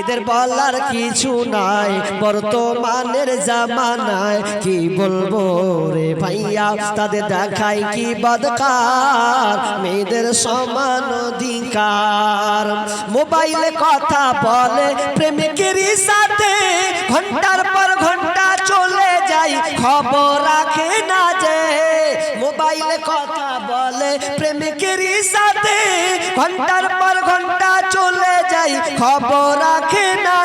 এদের বলার কিছু নাই, বর্তমানের জামানায় কি বলব রে ভাইয়া? তাদের দেখায় কি বদকার? মেয়েদের সমান অধিকার। মোবাইলে কথা বলে প্রেমিকেরই সাথে ঘণ্টার পর ঘণ্টা চলে যায়, খবর রাখে না যে মোবাইলে কথা বলে প্রেমিকেরই সাথে ঘণ্টার পর ঘণ্টা চলে যাই খবর রাখে না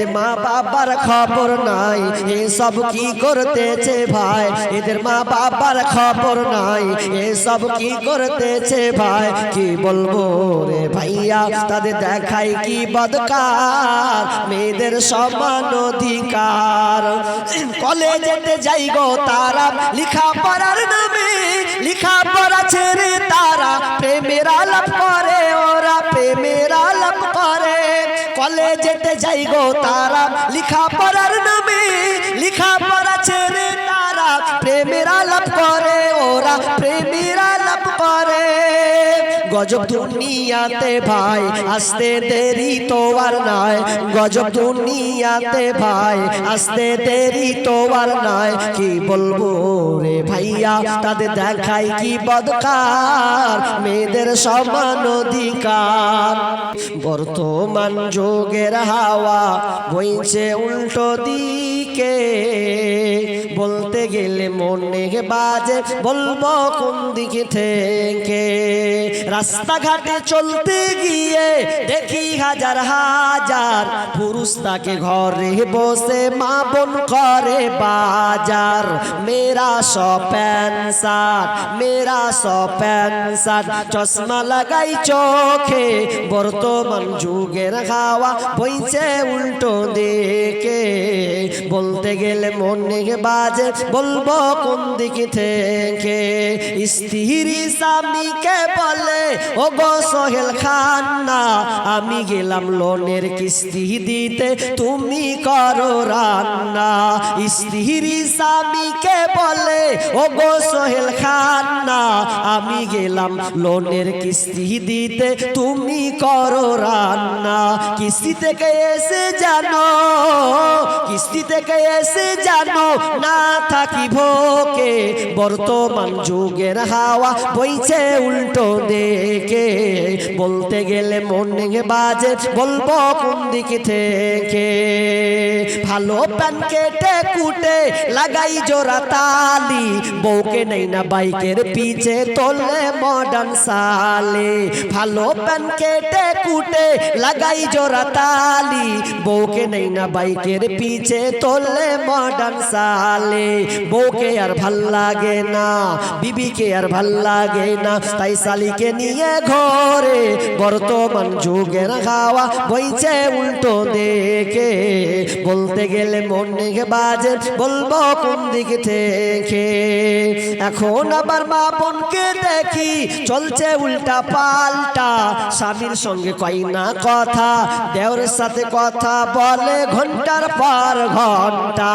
এদের মা বাবার খবর নাই। এসব কি করতেছে ভাই? এদের মা বাবার খবর নাই। এসব কি করতেছে ভাই? কি বলব রে ভাইয়া? তাদের দেখায় কি বদকার? মেয়েদের সমান অধিকার। কলেজেতে যাই গো তারা। লিখা পড়ার নামে লিখা পড়া ছেড়ে তারা। প্রেমের আলাপ করে ওরা। প্রেমের আলাপ কলেজেতে যাই গো তারা। লিখা গজব দুনিয়াতে ভাই, আসতে দেরি তো আর নাই। গজব দুনিয়াতে ভাই, আসতে দেরি তো আর নাই। কি বলব রে ভাইয়া, তাদের দেখাই কি বদকার? মেয়েদের সমান অধিকার। বর্তমান যুগের হাওয়া বইছে উল্টো দিকে। বলতে গেলে মনে বাজে, বলব কোন দিকে থেকে রাস্তাঘাটে চলতে গিয়ে দেখি হাজার হাজার পুরুষ তাকে ঘরে বসে মা বোন করে বাজার। মেরা সো প্যান্ট শার্ট মেরা সো প্যান্ট শার্ট চশমা লাগাই চোখে। বর্তমান যুগের হাওয়া বইছে উল্টো দেখে বলতে গেলে মনে বাজে বলব কোন দিকে থেকে? স্ত্রী স্বামীকে বলে ও গো সোহেল খান না আমি গেলাম লোনের কিস্তি দিতে, তুমি করো রান্না। স্ত্রী স্বামীকে বলে ও গো সোহেল খান না আমি গেলাম লোনের কিস্তি দিতে, তুমি করো রান্না। কিস্তি থেকে এসে জানো, কিস্তি থেকে এসে জানো, না থাকি ভোকে বর্তমান যুগের হাওয়া বইছে উল্টো দেখে বলতে গেলে মনে বাজে, বলব কোন দিকে থেকে? ভালো প্যান কেটে কুটে লাগাই জোড়া তালি। বউকে নেই না বাইকের পিছে তোলে মডার্ন সালে ভালো প্যান কেটে কুটে লাগাই জোড়া তালি। বউকে নেই না বাইকের পিছে তোলে মডার্ন সালে বউকে আর ভালো লাগে না, বিবিকে আর ভালো লাগে না। তাই শালিকে নিয়ে ঘরে বর্তমান যুগের খাওয়া বইছে উল্টো দেখে। বলতে গেলে মনে বাজে, বলব কোন দিক থেকে? এখন আবার মা বোনকে দেখি, চলছে উল্টা পাল্টা। স্বামীর সঙ্গে কই না কথা, দেওরের সাথে কথা বলে ঘণ্টার পর ঘণ্টা।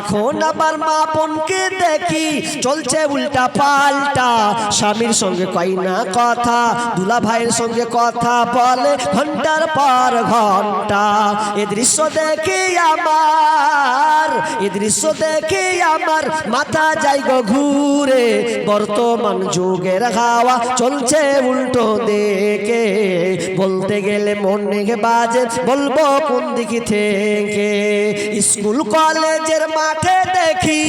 এখন আবার মা বোনকে দেখি, চলছে উল্টা পাল্টা। স্বামীর সঙ্গে কই না কথা দুলা ভাইয়ের সঙ্গে কথা বলে ঘণ্টার পর ঘণ্টা। এ দৃশ্য দেখে আমার, এ দৃশ্য দেখে আমার মাথা যাই গো ঘুরে। বর্তমান যুগের হাওয়া চলছে উল্টো দেখে বলতে গেলে মনে বাজে, বলব কোন দিকে থেকে? স্কুল, কলেজের মাঠে দেখি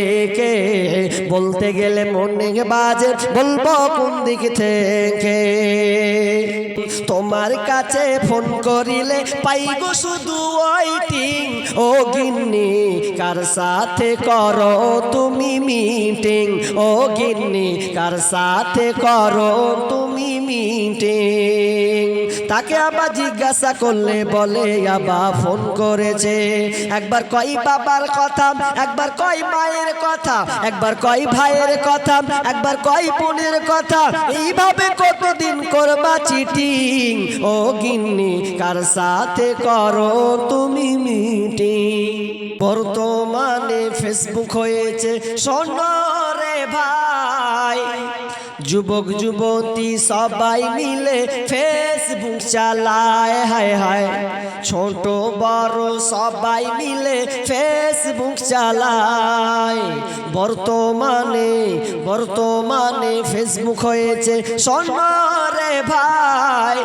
দেখে বলতে গেলে মনে বাজে, বলব কোন দিক থেকে? তোমার কাছে ফোন করিলে পাইগো শুধু ও গিন্নি, কার সাথে করো তুমি মিটিং ও গিন্নি, কার সাথে করো তুমি মিটিং তাকে আবার জিজ্ঞাসা করলে বলে আবার ফোন করেছে। একবার কই বাবার কথা, একবার কই মায়ের কথা, একবার কই ভাইয়ের কথা, একবার কই বোনের কথা। এইভাবে কতদিন করবা চিটিং? ও গিন্নি, কার সাথে করো তুমি মিটিং? বর্তমানে ফেসবুক হয়েছে সোনরে ভাই। যুবক যুবতী সবাই মিলে ফেসবুক চালায়, হায় হায়। ছোট, বড় সবাই মিলে ফেসবুক চালায়। বর্তমানে বর্তমানে ফেসবুক হয়েছে সোনরে ভাই।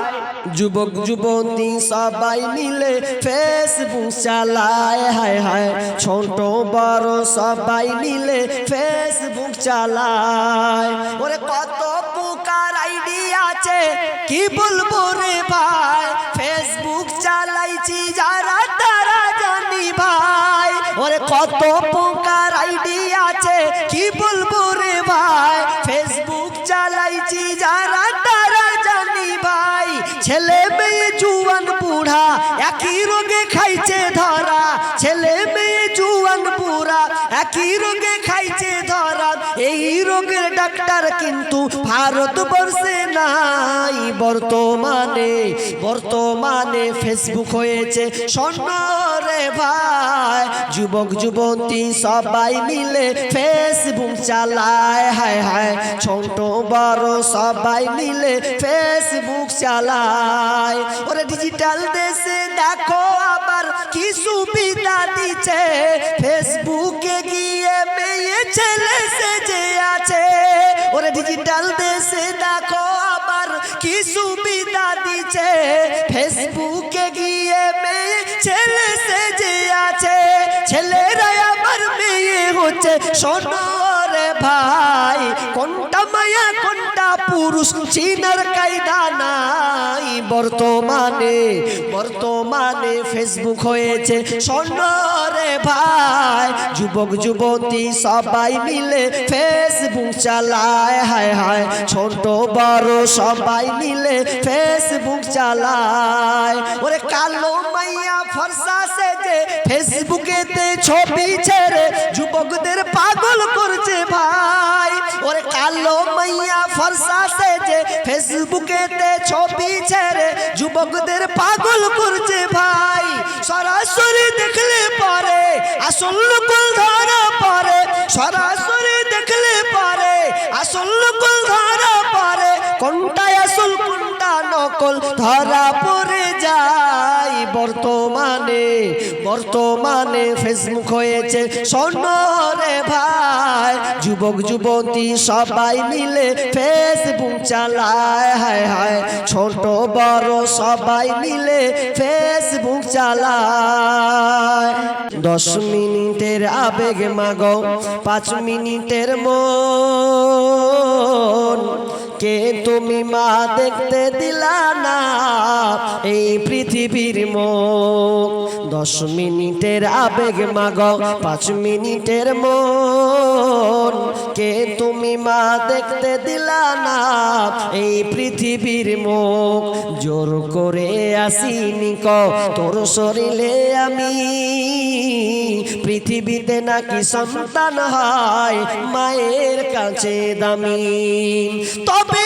যুবক যুবতী সবাই মিলে ফেসবুক চালায়, হায় হায়। ছোট, বড় সবাই মিলে ফেসবুক চালায়। ওরে কত পুকার আইডি আছে? কি বলব রে ভাই? ফেসবুক চালাইছি যারা, তারা জানি ভাই। ওরে কত পুকার আইডি আছে? কি বলব রে ভাই? ফেসবুক চালাইছি যারা, তারা জানি ভাই। ছেলে মেয়ে জুয়ান বুড়া একই রোগে খাইছে ধরা। ছেলে মেয়ে একই রোগে খাইছে ধরা এই রোগের ডাক্তার কিন্তু ভারতবর্ষে নাই। বর্তমানে বর্তমানে ফেসবুক হয়েছে স্বর্ণরে ভাই। যুবক, যুবতী সবাই মিলে ফেসবুক চালায়। হায় হায়, ছোট, বড় সবাই মিলে ফেসবুক চালায়। ওরে ডিজিটাল দেশে দেখো আবার কি সুবিধা দিচ্ছে ফেসবুকে গিয়ে মেয়ে ছেলে সেজে আছে। ওরে ডিজিটাল দেশে দেখো আবার কি সুবিধা দিচ্ছে ফেসবুকে গিয়ে মেয়ে ছেলে সেজে আছে। ছেলেরা আবার মেয়ে হচ্ছে। সোনরে ভাই, কোনটা মায়া, কোনটা পুরুষ চিনার কায়দা নাই। বর্তমানে বর্তমানে ফেসবুক হয়েছে সোনরে ভাই। যুবক, যুবতী সবাই মিলে ফেসবুক চালায়। হায় হায়, ছোট, বড় সবাই মিলে ফেসবুক চালায়। ওরে কালো মাইয়া ফর্সা সেজে ফেসবুকেতে ছবি ছেড়ে যুবকদের পাগল করছে ভাই। ওরে কালো মাইয়া ফর্সা ফেসবুকেতে ছবি ছেড়ে যুবকদের পাগল করছে ভাই। সরাসরি দেখলে পারে, আসল নকল ধরা পারে। সরাসরি দেখলে পারে, আসল নকল ধরা পারে। কোনটা আসল, কোনটা নকল ধরা পড়ে যায়। বর্তমানে বর্তমানে ফেসবুক হয়েছে। সোনরে ভাই, যুবক, যুবতী সবাই মিলে ফেসবুক চালায়। হায় হায়, ছোট, বড় সবাই মিলে ফেসবুক চালায়। দশ মিনিটের আবেগ মাগো, পাঁচ মিনিটের মন। কে তুমি মা দেখতে দিলা না? এই পৃথিবীর মুখ। দশ মিনিটের আবেগ মাগ, পাঁচ মিনিটের মন। কে তুমি মা দেখতে দিলা না? এই পৃথিবীর মুখ। জোর করে আসিনি ক, তোর শরীরে আমি পৃথিবীতে নাকি সন্তান হয়? মায়ের কাছে দামি। তবে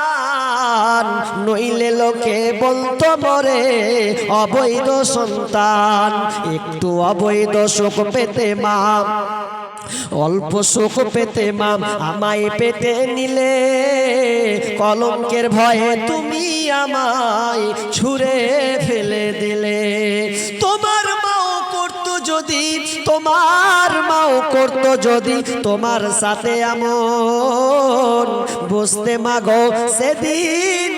নইলে লোকে বলতো মরে অবৈধ সন্তান, একটু অবৈধ সুখ পেতে মা, অল্প সুখ পেতে মাম আমায় পেতে নিলে, কলঙ্কের ভয়ে তুমি আমায় ছুঁড়ে ফেলে দিলে। তোমার মাও করতো যদি, তোমার মাও করতো যদি, তোমার সাথে এমন বসতে মাগো সেদিন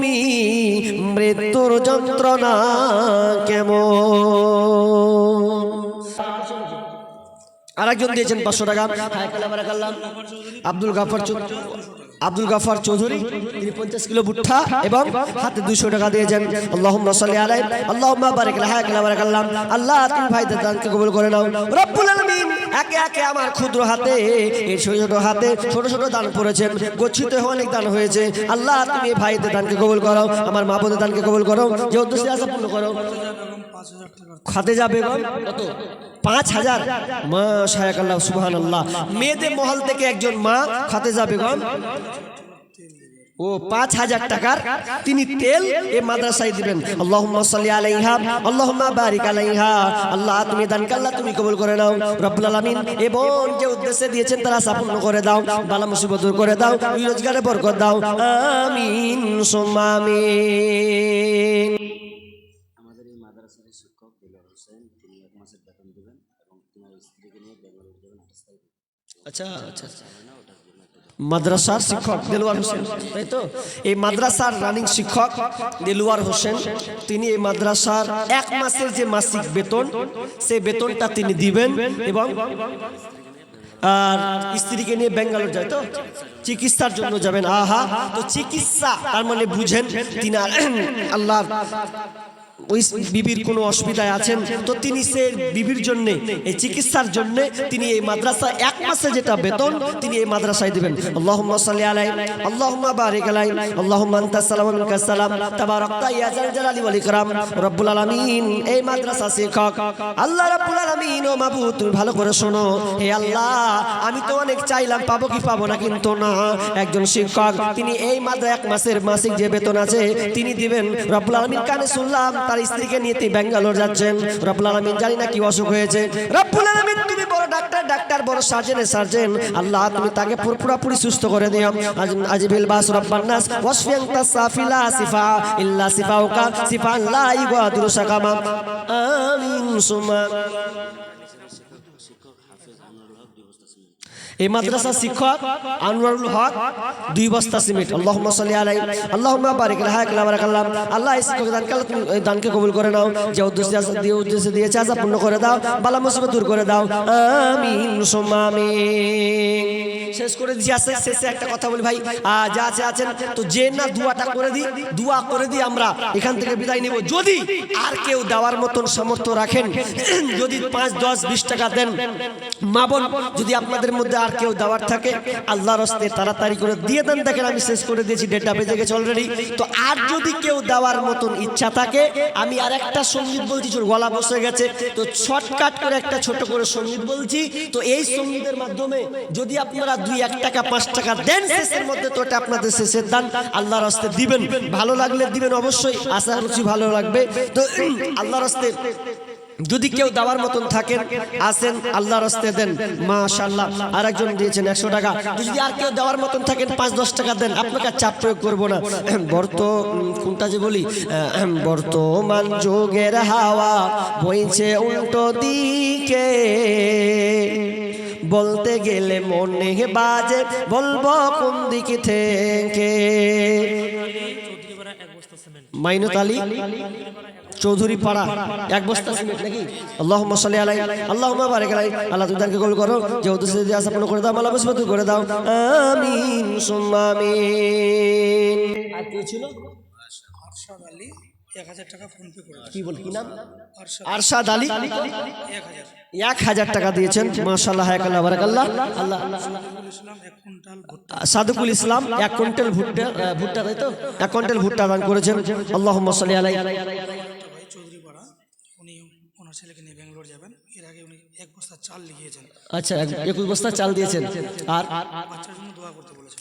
তুমি মৃত্যুর যন্ত্রণা কেমন? আরেকজন দিয়েছেন পাঁচশো টাকা। আব্দুল গাফর আব্দুল গাফার চৌধুরী, তিনি পঞ্চাশ কিলো ভুট্টা এবং হাতে দুশো টাকা দিয়েছেন। আল্লাহ সাল্লি আলাই আল্লাহ বারিক কালা বারাক আল্লাহ আল্লাহ তুমি ভাইদের দানকে কবুল করে নাও। রব্বুল আলামিন একে একে আমার ক্ষুদ্র হাতে, এই ছোট ছোট হাতে ছোট ছোট দান পড়েছেন গচ্ছিত অনেক দান হয়েছে। আল্লাহ, তুমি ভাইদের দানকে কবুল করো, আমার মা বোনের দানকে কবুল করো, যে উদ্দেশ্যে আশা পূর্ণ করো। খাতে যাবে কত? পাঁচ হাজার। মা শায়াক আল্লাহ সুবহান আল্লাহ মেয়েদের মহল থেকে একজন মা খাতে যাবে ও পাঁচ হাজার টাকার তিনি তেল এ মাদ্রাসায় দিবেন। আল্লাহুম্মা সাল্লি আলাইহা আল্লাহুম্মা বারিক আলাইহা। আল্লাহ তুমি দান আল্লাহ তুমি কবুল করে নাও। রব্বুল আলামিন এবং যে উদ্দেশ্যে দিয়েছেন তারা সাপূর্ণ করে দাও বালা মুসিবত দূর করে দাও রোজগারে বরকত দাও। আমিন সুম্মা আমিন আমাদের এই মাদ্রাসার শিক্ষক দিলার হোসেন তিনি এক মাসের বেতন দেবেন এবং তোমার স্ত্রীকে নিয়ে বেঙ্গালুরু যাবেন আঠাশ তারিখে আচ্ছা। আচ্ছা মাদ্রাসার শিক্ষক দেলোয়ার হোসেন, তাই তো? এই মাদ্রাসার রানিং শিক্ষক দেলোয়ার হোসেন, তিনি এই মাদ্রাসার এক মাসের যে মাসিক বেতন, সেই বেতনটা তিনি দিবেন এবং, আর স্ত্রীকে নিয়ে বেঙ্গালোর যায়, তো? চিকিৎসার জন্য যাবেন। আহা, তো চিকিৎসা, তার মানে বুঝেন, তিনি আর আল্লাহর ওই বিবির কোনো অসুবিধায় আছেন? তো তিনি সে বিবির জন্য, এই চিকিৎসার জন্য তিনি এই মাদ্রাসা এক মাসে যেটা বেতন, তিনি এই মাদ্রাসায় দিবেন। আল্লাহুম্মা সাল্লি আলাই, আল্লাহুম্মা বারিক আলাই, আল্লাহুম্মা আনতাস সালাম ওয়া মিনকাস সালাম তাবারাকতা ইয়া জাল জালালি ওয়াল ইকরাম, রব্বুল আলামিন, এই মাদ্রাসা শিক্ষক। আল্লাহ রাব্বুল আলামিন, ও মাবুদ, তুমি ভালো করে শোনো। হে আল্লাহ, আমি তো অনেক চাইলাম, পাবো কি পাবো না কিন্তু না। একজন শিক্ষক, তিনি এই মাদ্রা এক মাসের মাসিক যে বেতন আছে, তিনি দিবেন। রব্বুল আলামিন কানে শুনলাম তার স্ত্রীকে নিয়ে তিনি ব্যাঙ্গালোর যাচ্ছেন। রব্বুল আলমিন জানি না কি অসুখ হয়েছে। রব্বুল আলমিন, তুমি বড় ডাক্তার ডাক্তার, বড় সার্জেন সার্জেন আল্লাহ, তুমি তাকে পুরো- পুরোপুরি সুস্থ করে দিও আজ আজিবিল বাস রব্বান নাস, ওয়াসফিয়ান তাসাফিলা সিফা, ইল্লা সিফাউকা সিফা লা ইগাদুরু সাকামা। আমিন, সুমা। এই মাদ্রাসা শিক্ষক আনোয়ারুল হক, দুই বস্তা সিমেন্ট। আল্লাহুম্মা সাল্লি আলাই, আল্লাহুম্মা বারিক আল্লাহ এই শিক্ষক দানকে আল্লাহ দানকে কবুল করে নাও। যে উদ্দেশ্যে দিয়ে উদ্দেশ্যে দিয়েছে, আজা পূর্ণ করে দাও। বালা মুসিবত দূর করে দাও। আমিন, সুম্মা শেষ করে দিছি আছে শেষে একটা কথা বলি ভাই। যা আছে আছেন। তো যে না দুয়াটা করে দিই, দুয়া করে দিই আমরা। এখান থেকে বিদায় নেব। যদি আর কেউ দেওয়ার মতন সামর্থ্য রাখেন, যদি পাঁচ, দশ, বিশ টাকা দেন, মা বোন, যদি আপনাদের মধ্যে আর কেউ দেওয়ার থাকে, আল্লাহর হস্তে তাড়াতাড়ি করে দিয়ে দেন। দেখেন, আমি শেষ করে দিয়েছি ডেটা বেজে গেছে অলরেডি তো আর যদি কেউ দেওয়ার মতন ইচ্ছা থাকে, আমি আর একটা সংগীত বলছি গলা বসে গেছে। তো শর্টকাট করে একটা ছোট করে সংগীত বলছি। তো এই সঙ্গীতের মাধ্যমে যদি আপনারা দুই, এক টাকা, পাঁচ টাকা দেন, শেষের মধ্যে তো এটা আপনাদের শেষের দান। আল্লাহর হস্তে দিবেন। ভালো লাগলে দিবেন অবশ্যই। আশা করছি ভালো লাগবে। তো, আল্লাহর হস্তে যদি কেউ দেওয়ার মতন থাকেন আসেন আল্লাহর হস্তে দেন। মাশাল্লাহ আর একজন দিয়েছেন একশো টাকা। যদি আর কেউ দেওয়ার মতন থাকেন পাঁচ দশ টাকা দেন। আপনাকে চাপ প্রয়োগ করব না। বর্ত কোনটা যে বলি? বর্তমান যোগের হাওয়া বইছে উল্টো দিকে। বলতে গেলে মনে বাজে বলব কোন দিক থেকে? মাইনত আলী? চৌধুরী পাড়া এক বস্তা। সিমেন্ট নাকি? আল্লাহুম্মা সাল্লি আলাই আল্লাহ বারিক আলাই। আল্লাহ তুমি তাকে কবুল করো যে উদ্দেশ্যে যদি আশা পূর্ণ করে দাও মালা মুসিবত দূর করে দাও। আমিন সুম্মা আর কে ছিল? আরশাদ আলী এক হাজার টাকা ফোনপে করে কি বল কি নাম? আরশাদ আলী। এক হাজার। এক হাজার টাকা দিয়েছেন। মাশাল্লাহ হায়াকাল্লাহ বারাকাল্লাহ আল্লাহ। সাদুকুল ইসলাম এক কুইন্টাল ভুট্টা। ভুট্টা তাই তো? এক কুইন্টাল ভুট্টা দান করেছেন। আল্লাহুম্মা সাল্লি আলাই একটা ভাই চৌধুরী পাড়া উনি ওনার ছেলেকে নিয়ে ব্যাঙ্গালোর যাবেন এর আগে উনি এক বস্তা চাল আচ্ছা একুশ বস্তা চাল দিয়েছেন। আর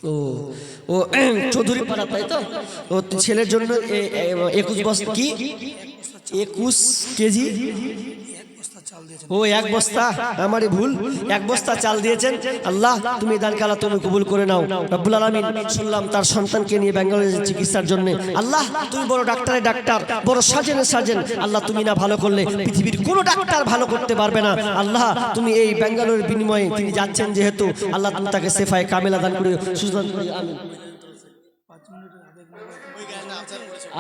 ও ও চৌধুরী পাড়া তাই তো? ও ছেলের জন্য একুশ বস্তা কি? একুশ কেজি? ও, এক বস্তা? আমারই ভুল। এক বস্তা চাল দিয়েছেন। আল্লাহ, তুমি দান কালা তুমি কবুল করে নাও। রব্বুল আলামিন শুনলাম তার সন্তানকে নিয়ে ব্যাঙ্গালোরে চিকিৎসার জন্য। আল্লাহ, তুমি বড় ডাক্তারের ডাক্তার, বড় সার্জেনের সার্জেন। আল্লাহ, তুমি না ভালো করলে পৃথিবীর কোনো ডাক্তার ভালো করতে পারবে না। আল্লাহ, তুমি এই ব্যাঙ্গালোরের বিনিময়ে তিনি যাচ্ছেন যেহেতু আল্লাহ তুমি তাকে সেফায় কামেলা দান করে সুস্থ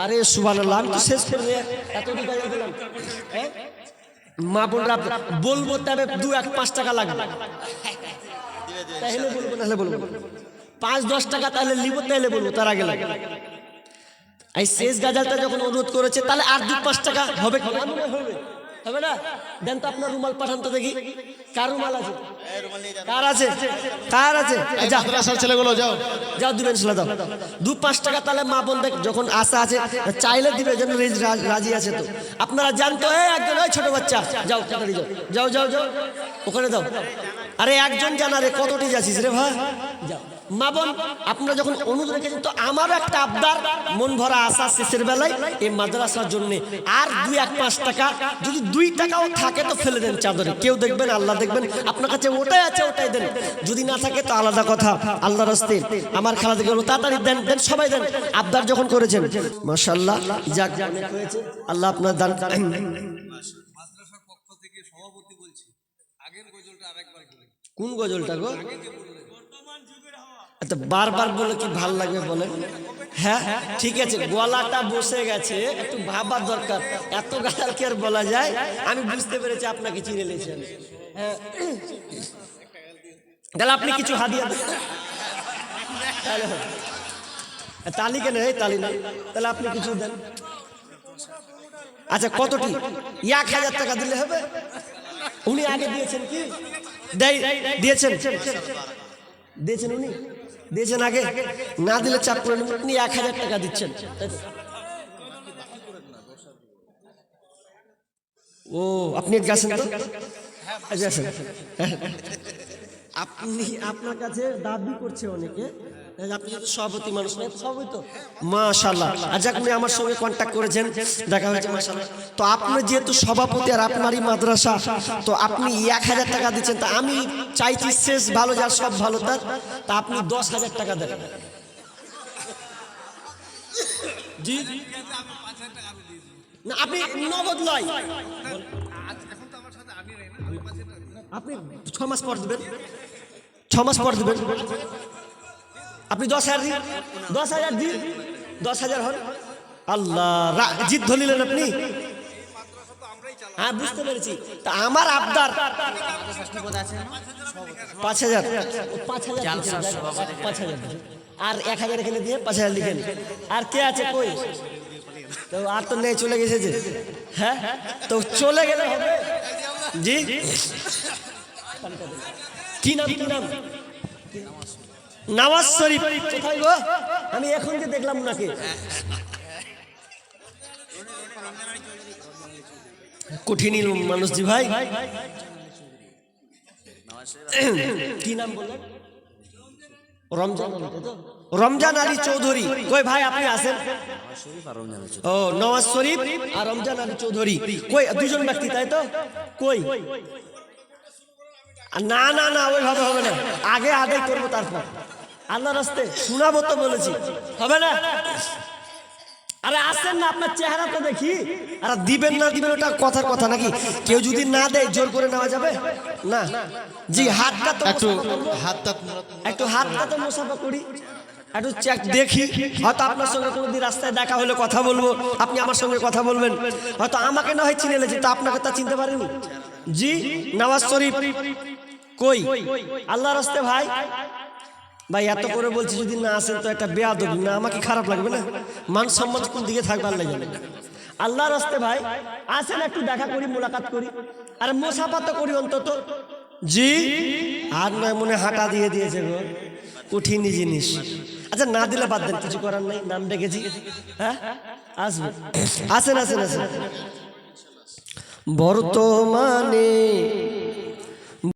আরে, সুবহানাল্লাহ, আমি তো শেষ করে দিয়ে। মা বোনরা বলব তবে দু এক পাঁচ টাকা লাগবে। তাহলে বলব বলব। পাঁচ, দশ টাকা তাহলে লিবো তাহলে বলব, তার আগে লাগে এই শেষ গাজালটা যখন অনুরোধ করেছে, তাহলে আর দু পাঁচ টাকা হবে হবে হবে না? দেন তো আপনার রুমাল পাঠান তো দেখি। কার রুমাল আছে? কার আছে? কার আছে? যা মাদ্রাসার ছেলেগুলো যাও। যাও দিবেন সেটা দাও। দু পাঁচ টাকা তাহলে মা বোন দেখ যখন আশা আছে চাইলে দিবে যেন রেজ- রাজি আছে তো। আপনারা জানতো এই একজন ওই ছোট বাচ্চা। যাও যাও। যাও যাও যাও। ওখানে দাও। আরে একজন জানা রে কতটি যাচ্ছিস রে ভাই? যাও। মা বোন আপনারা যখন অনুরোধ রেখেছেন তো আমারও একটা আবদার মন ভরা আশা শেষের বেলায় এই মাদ্রাসার জন্য। আর দুই এক পাঁচ টাকা যদি দুই টাকাও থাকে তো ফেলে দেন চাদরে। কেউ দেখবেন আল্লাহ দেখবেন আপনার কাছে ওটাই আছে ওটাই দেন। যদি না থাকে তো আলাদা কথা আল্লাহ রাস্তে। আমার খেলা দেখে তাড়াতাড়ি দেন দেন সবাই দেন। আবদার যখন করেছেন মাশাল্লাহ যাক আল্লাহ আপনার দান বলে। কোন গজলটা গো? আচ্ছা বারবার বলে কি ভালো লাগবে বলে? হ্যাঁ ঠিক আছে, গলাটা বসে গেছে, একটু ভাবার দরকার। এত গালাল কি আর বলা যায়? আমি বুঝতে পেরেছি আপনাকে চিনে নিয়েছেন হ্যাঁ। তাহলে আপনি কিছু হাদিয়া তালি কেন? এই তালি নেই তাহলে আপনি কিছু দেন। আচ্ছা কতটি এক হাজার টাকা দিলে হবে? উনি আগে দিয়েছেন কি? দেয়, দিয়েছেন? দিয়েছেন উনি? দিয়েছেন আগে। না দিলে চাপ করে উনি এক হাজার টাকা দিচ্ছেন। ও, আপনি গেছেন আচ্ছা। আপনি আপনার কাছে দাবি করছে অনেকে। আপনি মাশাল্লাহ আজ আপনি আমার সঙ্গে কন্ট্যাক্ট করেছেন, দেখা হয়েছে মাশাল্লাহ তো আপনি যেহেতু সভাপতি আর আপনারই মাদ্রাসা, তো আপনি এক হাজার টাকা দিচ্ছেন, তা আমি চাইছি শেষ ভালো, যার সব ভালো, তার তা আপনি দশ হাজার টাকা দেন। না, আপনি নগদ নয় আপনি ছ মাস পর দিবেন। ছ মাস পর দিবেন। আপনি দশ হাজার দিন দশ হাজার দিন দশ হাজার হন। আল্লাহ জিদ ধরিলেন আপনি? হ্যাঁ বুঝতে পেরেছি। তা আমার আবদার পাঁচ হাজার। পাঁচ হাজার পাঁচ হাজার আর এক হাজার এখানে দিয়ে পাঁচ হাজার লিখেন। আর কে আছে কই? তো আর তো নেই চলে গেছে যে। হ্যাঁ? তো চলে গেলে হবে। জি? কি নাম কি নাম? নওয়াজ শরীফ। কোথায় গো? আমি এখন যে দেখলাম নাকি কঠিন মানুষ জি ভাই। কি নাম বললেন? রমজান? রমজান আলী চৌধুরী। কই ভাই আপনি আছেন? ও নওয়াজ শরীফ আর রমজান আলী চৌধুরী। কই দুজন ব্যক্তি তাই তো? কই? না না না ওইভাবে হবে না। আগে আদায় করব তারপর। আল্লাহ রাস্তে শোনাবো তো বলেছি। হবে না? আরে আসেন না আপনার চেহারা তো দেখি। আর দিবেন না দিবেন ওটা কথার কথা নাকি? কেউ যদি না দেয় জোর করে নেওয়া যাবে? না? জি হাতটা তো একটু হাতটা একটু হাতটা তো মুসাফা করি। একটু চেক দেখি। হয়তো আপনার সঙ্গে কোনোদিন রাস্তায় দেখা হলে কথা বলব। আপনি আমার সঙ্গে কথা বলবেন। হয়তো আমাকে না হয় চিনে লেছি তো আপনাকে তা চিনতে পারেনি। জি নওয়াজ শরীফ। কই? আল্লাহ রাস্তে ভাই। ভাই এত করে বলছি যদি না আসেন তো একটা বেয়াদব না আমাকে খারাপ লাগবে না? মান সম্মান কোন দিকে থাকবে আল্লাহ জানে আল্লাহ রাস্তে ভাই আসেন একটু দেখা করি মোলাকাত করি। আর মোসাফা তো করি অন্তত। জি? আর নয় মনে হাঁটা দিয়ে দিয়েছে গো। কঠিনই জিনিস। আচ্ছা না দিলে বাদ দেন কিছু করার নাই নাম ডেকেছি। হ্যাঁ? আসবে। আসেন আসেন আসেন। বর্তমানে